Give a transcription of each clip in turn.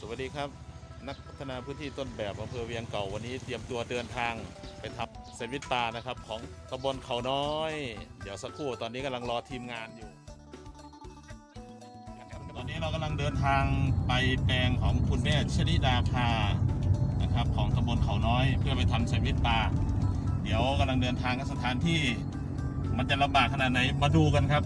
สวัสดีครับ นักพัฒนาพื้นที่ต้นแบบอำเภอเวียงเก่าวันนี้เตรียมตัวเดินทางไปทำเซนวิตานะครับ ของตำบลเขาน้อย เดี๋ยวสักครู่ตอนนี้กำลังรอทีมงานอยู่ตอนนี้เรากำลังเดินทางไปแปลงของคุณแม่ชนิดาภานะครับของตำบลเขาน้อย เพื่อไปทำแซนด์วิชปลาเดี๋ยวกำลังเดินทางกันสถานที่ มันจะลำบากขนาดไหนมาดูกันครับ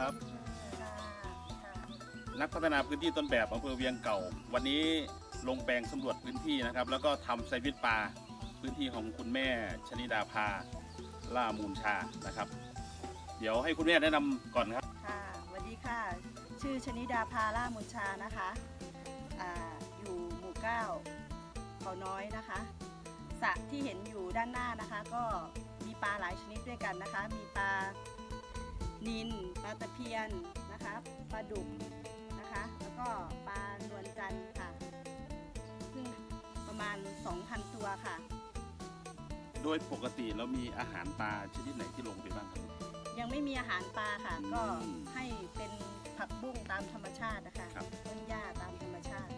ครับ นักพัฒนาพื้นที่ต้นแบบอำเภอเวียงเก่า วันนี้ลงแปลงสำรวจพื้นที่นะครับ แล้วก็ทำไซวิตปลาพื้นที่ของคุณแม่ชนิดาภาล่ามูลชานะครับ เดี๋ยวให้คุณแม่แนะนำก่อนครับค่ะสวัสดีค่ะ ชื่อชนิดาพาล่ามุญชานะคะอาอยู่หมู่เก้าเขาน้อยนะคะสระที่เห็นอยู่ด้านหน้านะคะ ก็มีปลาหลายชนิดด้วยกันนะคะ มีปลา นินปลาตะเพียนนะคะปลาดุกนะคะ แล้วก็ปลานวลจันทร์ค่ะ ซึ่งประมาณ 2,000 ตัวค่ะ โดยปกติเรามีอาหารปลาชนิดไหนที่ลงไปบ้างครับ ยังไม่มีอาหารปลาค่ะอืมก็ให้เป็นผักบุ้งตามธรรมชาตินะคะครับ ต้นหญ้าตามธรรมชาติ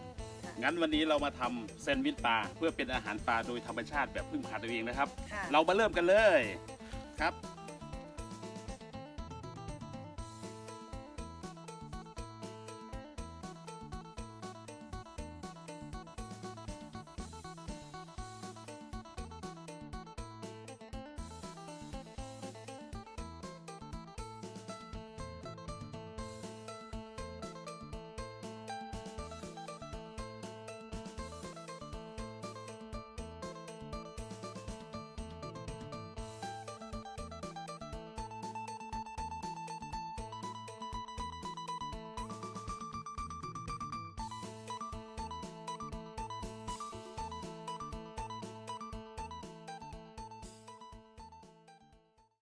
ค่ะงั้นวันนี้เรามาทำแซนด์วิชปลาเพื่อเป็นอาหารปลาโดยธรรมชาติแบบพึ่งพาตัวเองนะครับ ค่ะ เรามาเริ่มกันเลยครับ